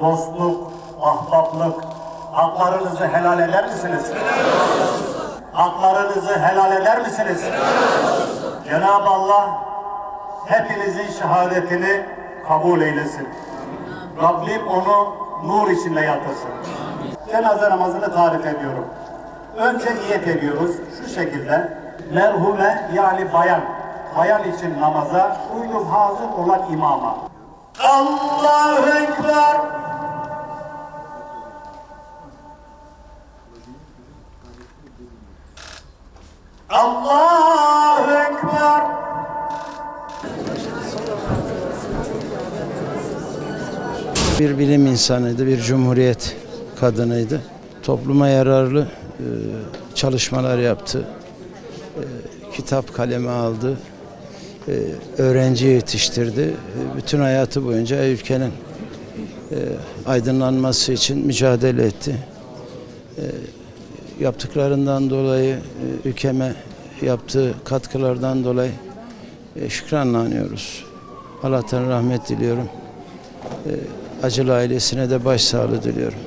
dostluk, ahbaplık, haklarınızı helal eder misiniz? Haklarınızı helal eder misiniz? Cenab-ı Allah hepinizin şehadetini kabul eylesin. Rabbim onu nur içinde yatırsın. Cenaze namazını tarif ediyorum. Önce niyet ediyoruz şu şekilde. Merhume yani bayan. Bayan için namaza uydum hazır olan imama. Allahu Allahu Ekber. Bir bilim insanıydı, bir cumhuriyet kadınıydı. Topluma yararlı e, çalışmalar yaptı. E, kitap kaleme aldı. E, öğrenci yetiştirdi. Bütün hayatı boyunca ülkenin aydınlanması için mücadele etti. Yaptıklarından dolayı, ülkeme yaptığı katkılardan dolayı e, şükranla anıyoruz. Allah'tan rahmet diliyorum. Acılı ailesine de başsağlığı diliyorum.